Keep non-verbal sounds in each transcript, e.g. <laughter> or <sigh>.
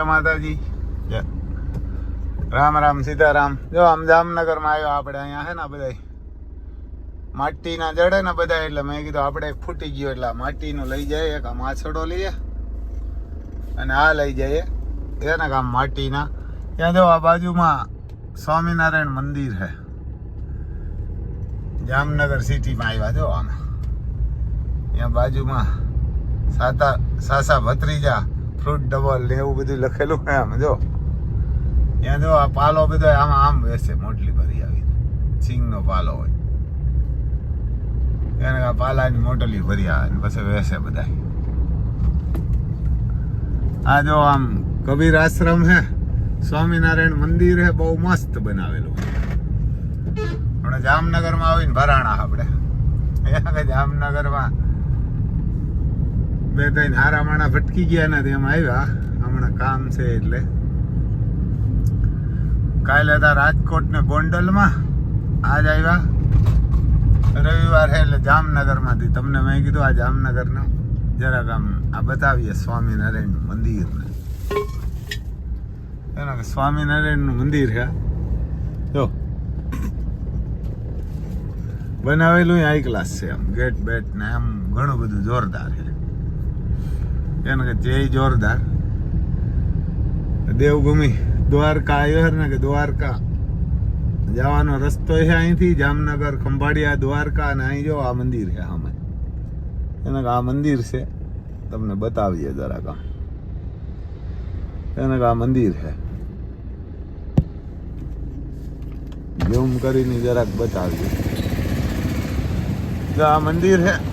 જય માતાજી. જય. રામ રામ સીતારામ. જો, આમ જામનગરમાં આવ્યો આપણે અહીંયા હે ને બધા માટીના જડે ને બધા એટલે મેં કીધું આપણે ફૂટી ગયું, એટલે માટીનું લઈ જાય એક આ માછડો લઈએ. અને આ લઈ જઈએ. એ ને આમ માટીના. ત્યાં જો, આ બાજુમાં સ્વામિનારાયણ મંદિર છે જામનગર સિટીમાં આવ્યા, જો, આમાં. ત્યાં બાજુમાં સાતા સાસા ભત્રીજા ફ્રૂટ ડબલ ને એવું બધું લખેલું હોય આમ, જો. ત્યાં જો આ પાલો બધો આમાં આમ બેસે મોટલી ભરી આવી. સિંગનો પાલો હોય. એને આ પાલાની મોટલી ભરી આવે પછી વેસે બધા આ જો આમ કબીર આશ્રમ હે, સ્વામિનારાયણ મંદિર હે, બહુ મસ્ત બનાવેલું. હમણાં જામનગરમાં આવીને ભરાણા આપણે. <laughs> જામનગરમાં બે ત્રણ હારા માણા ભટકી ગયા નથી તેમ આવ્યા. હમણાં કામ છે એટલે. કાલે હતા રાજકોટ ને ગોંડલમાં. આજ આવ્યા. રવિવાર એટલે જામનગરમાંથી. તમને મેં કીધું આ જામનગરનું. જરાક આમ આ બતાવીએ સ્વામિનારાયણ મંદિર કે સ્વામિનારાયણનું મંદિર છે. જો. બનાવેલું આઈ ક્લાસ છે આમ ગેટ બેટ ને આમ ઘણું બધું જોરદાર છે. એને કે જય જોરદાર. દેવભૂમિ, દ્વારકા આવ્યો ને કે દ્વારકા. જવાનો રસ્તો છે અહીંથી, જામનગર, ખંભાળિયા, દ્વારકા અને અહીં જો આ મંદિર છે આમાં એને આ મંદિર છે. તમને બતાવીએ જરાક એને આ મંદિર છે ઝૂમ કરીને જરાક બતાવીએ. તો આ મંદિર છે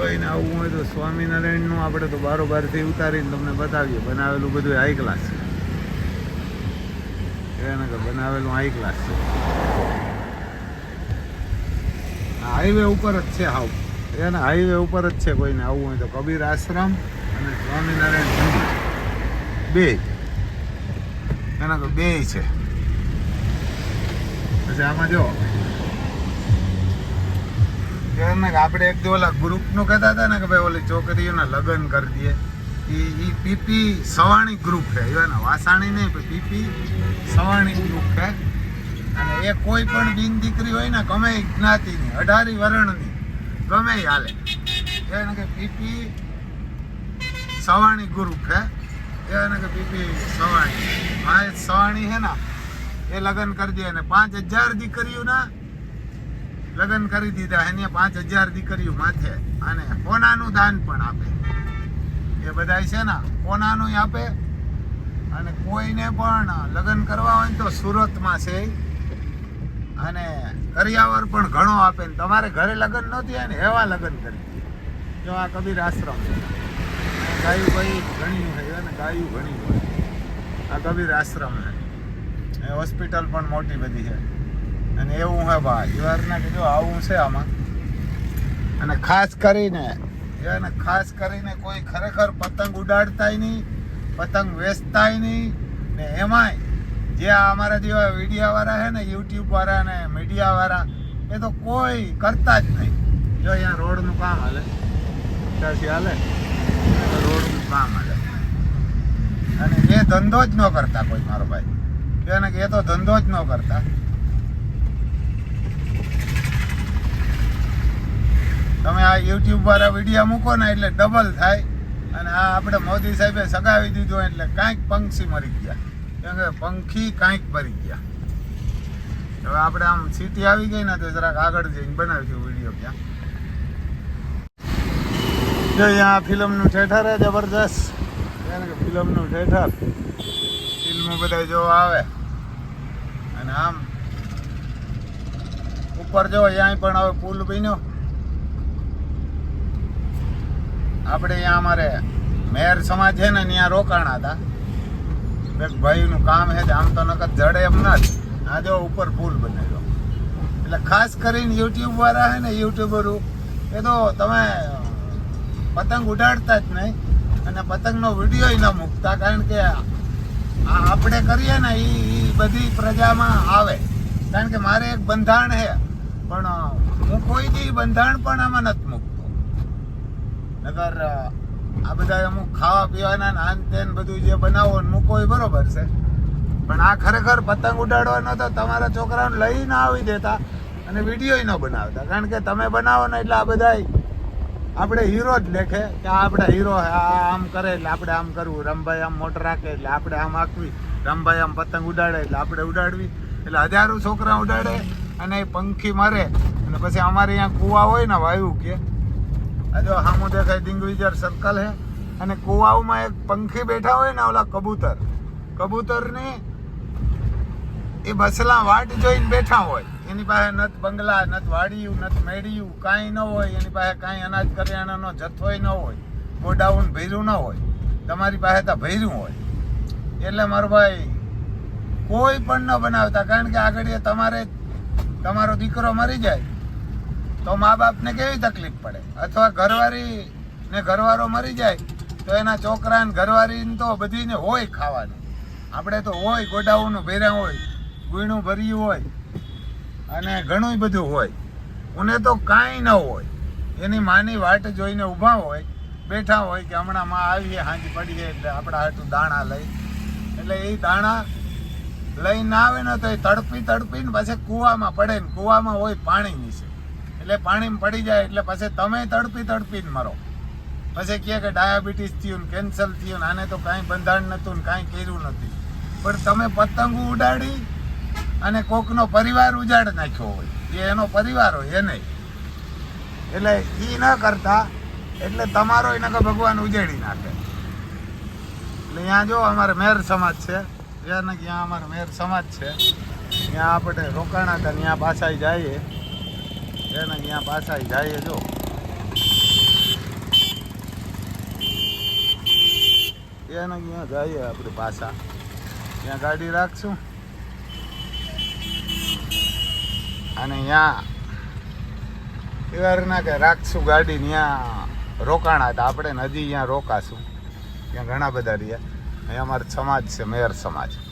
કોઈને આવવું હોય તો સ્વામિનારાયણનું આપણે તો બારોબારથી ઉતારીને તમને બતાવીએ. બનાવેલું બધું હાઈ ક્લાસ છે. કે બનાવેલું હાઈ ક્લાસ છે. હાઈવે ઉપર જ છે હાવ. એને હાઈવે ઉપર જ છે કોઈને આવવું હોય તો. કબીર આશ્રમ અને સ્વામિનારાયણ મંદિર. બે. એના તો બે છે. પછી આમાં જો ને આપણે એક ઓલા ગ્રુપનું કહેતા હતા ને કે ભાઈ ઓલી છોકરીઓને લગ્ન કરી દઈએ. એ પીપી સવાણી ગ્રુપ છે. એવાને વાસાણી નહીં, પણ પીપી સવાણી ગ્રુપ છે. અને એ કોઈ પણ બિન દીકરી હોય ને, ગમે જ્ઞાતિની, અઢારી વર્ણની, ગમે હાલે. એને કે પીપી સવાણી ગ્રુપ છે. એને કે પીપી સવાણી. હા સવાણી છે ને, એ લગ્ન કરી દે. અને પાંચ હજાર દીકરીઓના લગ્ન કરી દીધા, એને પાંચ હજાર દીકરીઓ માથે અને સોનાનું દાન પણ આપે. એ બધા છે ને સોનાનું આપે અને કોઈને પણ લગ્ન કરવા હોય તો સુરતમાં છે અને કરિયાવર પણ ઘણો આપે ને, તમારે ઘરે લગ્ન ન થયા ને, એવા લગ્ન કરી જો આ કબીર આશ્રમ છે. ગાયું ભાઈ ઘણી હોય અને ગાયું ઘણી હોય. આ કબીર આશ્રમ છે. હોસ્પિટલ પણ મોટી બધી છે. અને એવું હે ભાઈ ઈવારના કીધું આવું છે આમાં. અને ખાસ કરીને એને ખાસ કરીને કોઈ ખરેખર પતંગ ઉડાડતાય નહીં, પતંગ વેચતાય નહીં, ને એમાંય જે અમારા જેવા વિડીયા વાળા છે ને યુટ્યુબ વાળા ને મીડિયા વાળા એ તો કોઈ કરતા જ નહીં. જો અહીંયા રોડનું કામ હાલે. ત્યાંથી હાલે? રોડનું કામ હાલે. અને એ ધંધો જ ન કરતા કોઈ, મારો ભાઈ. એને કે એ તો ધંધો જ ન કરતા. તમે આ યુટ્યુબ વાળા વીડિયો મૂકો ને એટલે ડબલ થાય. અને આ આપણે મોદી સાહેબે સગાવી દીધું એટલે કાંઈક પંક્ષી મરી ગયા. કેમ કે પંખી કાંઈક મરી ગયા. હવે આપણે આમ સિટી આવી ગઈ ને તો જરાક આગળ જઈને બનાવીશું વીડિયો ક્યાં. જો અહીંયા ફિલ્મનું થિયેટર છે જબરદસ્ત કે ફિલ્મનું થિયેટર ફિલ્મો બધા જોવા આવે. અને આમ ઉપર જો, અહીંયા પણ હવે પુલ બન્યો. આપણે અહીંયા અમારે મેર સમાજ છે ને, ત્યાં રોકાણા હતા. એક ભાઈનું કામ છે આમ તો નકર જડે એમ ના જ. આ જો ઉપર પુલ બનેલો. એટલે ખાસ કરીને યુટ્યુબ વાળા છે ને યુટ્યુબરો એ તો તમે પતંગ ઉડાડતા જ નહીં અને પતંગનો વીડિયો ન મૂકતા, કારણ કે આપણે કરીએ ને એ બધી પ્રજામાં આવે. કારણ કે મારે એક બંધાણ છે. પણ હું કોઈ દી બંધાણ પણ આમાં નથી મૂકતો. નગર આ બધા અમુક ખાવા પીવાના આન તેન બધું જે બનાવો મૂકો એ બરોબર છે. પણ આ ખરેખર પતંગ ઉડાડવાનો તો તમારા છોકરાઓને લઈ ના આવી દેતા અને વીડિયો ન બનાવતા. કારણ કે તમે બનાવો ને એટલે આ બધા આપણે હીરો જ લેખે કે આ આપણા હીરો આ આમ કરે એટલે આપણે આમ કરવું. રમભાઈ આમ મોટર રાખે એટલે આપણે આમ આંકવી રમભાઈ આમ પતંગ ઉડાડે એટલે આપણે ઉડાડવી. એટલે હજારો છોકરા ઉડાડે અને એ પંખી મારે. અને પછી અમારે અહીંયા કૂવા હોય ને વાયુ કે આ જો સામું દેખાય દિંગવિજર સર્કલ હે. અને કુવાઓમાં એક પંખી બેઠા હોય ને ઓલા કબૂતર. કબૂતરની એ બસલા વાટ જોઈને બેઠા હોય. એની પાસે નત બંગલા નત વાડિયું નત મેળિયું, કાંઈ ન હોય. એની પાસે કાંઈ અનાજ કરિયાણાનો જથ્થોય ન હોય. ગોડાઉન ભર્યું ન હોય. તમારી પાસે તો ભર્યું હોય. એટલે મારો ભાઈ, કોઈ પણ ન બનાવતા. કારણ કે આગળ તમારે, તમારો દીકરો મરી જાય. તો મા બાપને કેવી તકલીફ પડે? અથવા ઘરવાળી ને ઘરવાળો મરી જાય, તો એના છોકરા ને ઘરવાળી તો બધીને હોય ખાવાનું. આપણે તો હોય ગોડાઉન ભેર્યા હોય ગુણું ભર્યું હોય, અને ઘણું બધું હોય. ઉને તો કાંઈ ન હોય. એની માની વાટ જોઈને ઊભા હોય, બેઠા હોય કે હમણાં માં આવીએ, હાંજ પડીએ એટલે આપણા હાટું દાણા લઈ. એટલે એ દાણા લઈને આવે ને તો એ તડપી તડપીને પાછા કૂવામાં પડે ને કૂવામાં હોય પાણી નીચે એટલે પાણીમાં પડી જાય એટલે પછી તમે તડપી તડપીને મરો. પછી કહે કે ડાયાબિટીસ થયું કેન્સર થયું આને તો કાંઈ બંધારણ નહોતું ને કાંઈ કર્યું નથી પણ તમે પતંગો ઉડાડી અને કોકનો પરિવાર ઉજાડ નાખ્યો હોય. એ એનો પરિવાર હોય, એ નહીં. એટલે એ ન કરતા, એટલે તમારો એને કે ભગવાન ઉજેડી નાખે. એટલે ત્યાં જો અમારે મેર સમાજ છે. ત્યાં ને ત્યાં અમારે મેર સમાજ છે. ત્યાં આપણે રોકાણા હતા ત્યાં પાછા જઈએ. ને ત્યાં પાછા જાય જો. એને ત્યાં જઈએ આપણે પાછા. ત્યાં ગાડી રાખશું. અને ત્યાં એવારના કે રાખશું ગાડી, ત્યાં રોકાણા હતા. આપણે નદી ત્યાં રોકાશું. ત્યાં ઘણા બધા રહ્યા. અહીંયા અમારો સમાજ છે, મેયર સમાજ.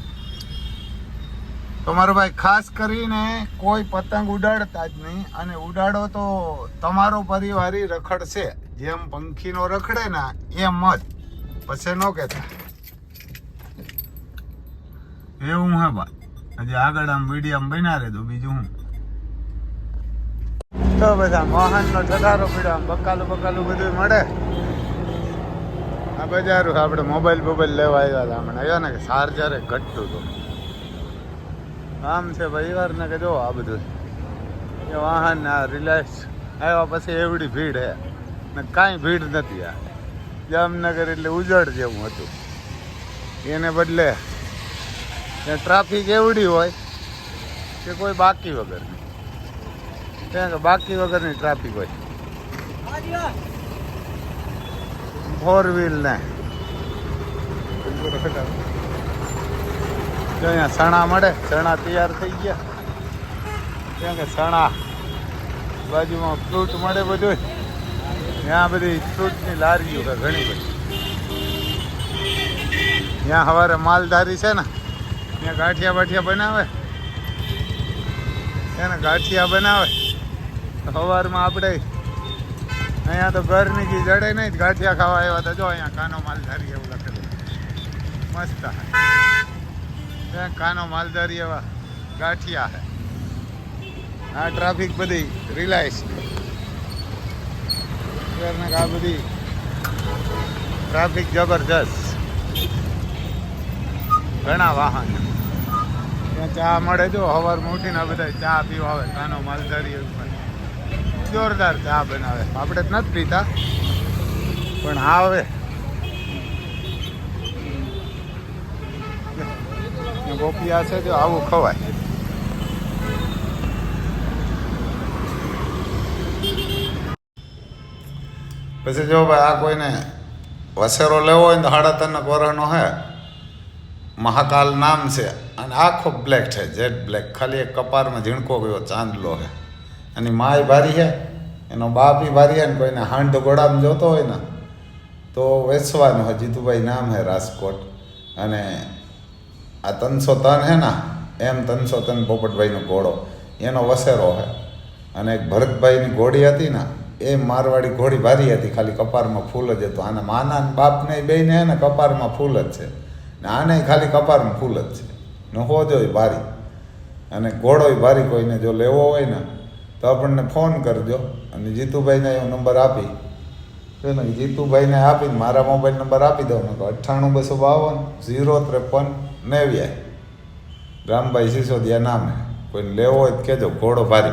તો મારો ભાઈ, ખાસ કરીને કોઈ પતંગ ઉડાડતા જ નહીં. અને ઉડાડો તો તમારો પરિવારી રખડશે. જેમ પંખીનો રખડે ને, એમ જ. પછી ન કહેતા. એવું હે બા. હજી આગળ આમ મીડિયમ બના રહેતું બીજું હું? તો બધા મોહનનો ઠઠારો આમ બકાલું બકાલું બધું મળે. આ બજારું, આપણે મોબાઈલ બોબાઈલ લેવા આવ્યા હતા હમણાં. આવ્યા ને કે ચાર્જરે ઘટતું હતું. આમ છે પરિવાર ને કે જો આ બધું એ વાહન આ રિલાયન્સ આવ્યા પછી એવડી ભીડ હે. ને કાંઈ ભીડ નથી આ. જામનગર એટલે ઉજળ જેવું હતું. એને બદલે ટ્રાફિક એવડી હોય કે કોઈ બાકી વગરની ત્યાં કે બાકી વગરની ટ્રાફિક હોય. ફોર વ્હીલ ને. જો અહીંયા ચણા મળે, ચણા તૈયાર થઈ ગયા. ત્યાં કે ચણા બાજુમાં ફ્રૂટ મળે બધું ત્યાં બધી ફ્રૂટની લારીઓ છે ઘણી બધી. ત્યાં સવારે માલધારી છે ને, ત્યાં ગાંઠિયા બાઠિયા બનાવે. એને ગાંઠિયા બનાવે. સવારમાં આપણે અહીંયા તો ઘરની કી જડે નહીં, ગાંઠિયા ખાવા આવ્યા તો જો અહીંયા કાનો માલધારી એવું લખેલું. મસ્ત. ત્યાં કાનો માલધારી એવા ગાંઠિયા હે. આ ટ્રાફિક બધી રિલાયન્સ આ બધી ટ્રાફિક જબરજસ્ત. ઘણા વાહન. ત્યાં ચા મળે જો સવારમાં ઉઠીને બધા ચા પીવા આવે, કાનો માલધારી જોરદાર ચા બનાવે. આપણે જ નથી પીતા, પણ આવે. ગોપિયા છે જો આવું ખવાય. પછી જો ભાઈ આ કોઈને વસેરો લેવો હોય તો સાડા ત્રણ વર્ષનો હે. મહાકાલ નામ છે અને આખો બ્લેક છે જેટ બ્લેક ખાલી એક કપારમાં ઝીણકો ગયો, ચાંદલો છે એની માય ભારી છે એનો બાપી ભારી છે ને કોઈને હાંડ ગોળામાં જોતો હોય ને, તો વેચવાનું હોય જીતુભાઈ નામ છે રાજકોટ. અને આ તનસો તન હે ના, એમ તનસો તન પોપટભાઈનો ઘોડો, એનો વસેરો છે અને એક ભરતભાઈની ઘોડી હતી ને, એ મારવાડી ઘોડી ભારી હતી, ખાલી કપારમાં ફૂલ જ હતું. આના માના બાપને બેને હે ને કપારમાં ફૂલ જ છે. ને આને ખાલી કપારમાં ફૂલ જ છે. ને હોજોય ભારી. અને ઘોડોય ભારી કોઈને જો લેવો હોય ને, તો આપણને ફોન કરજો. અને જીતુભાઈને એવો નંબર આપી. જીતુભાઈને આપીને મારા મોબાઈલ નંબર આપી દઉં. ને અઠ્ઠાણું બસો બાવન, ઝીરો ત્રેપન નેવ્યાય રામભાઈ સિસોદિયા નામે. કોઈને લેવો હોય તો કહેજો ઘોડો ભારી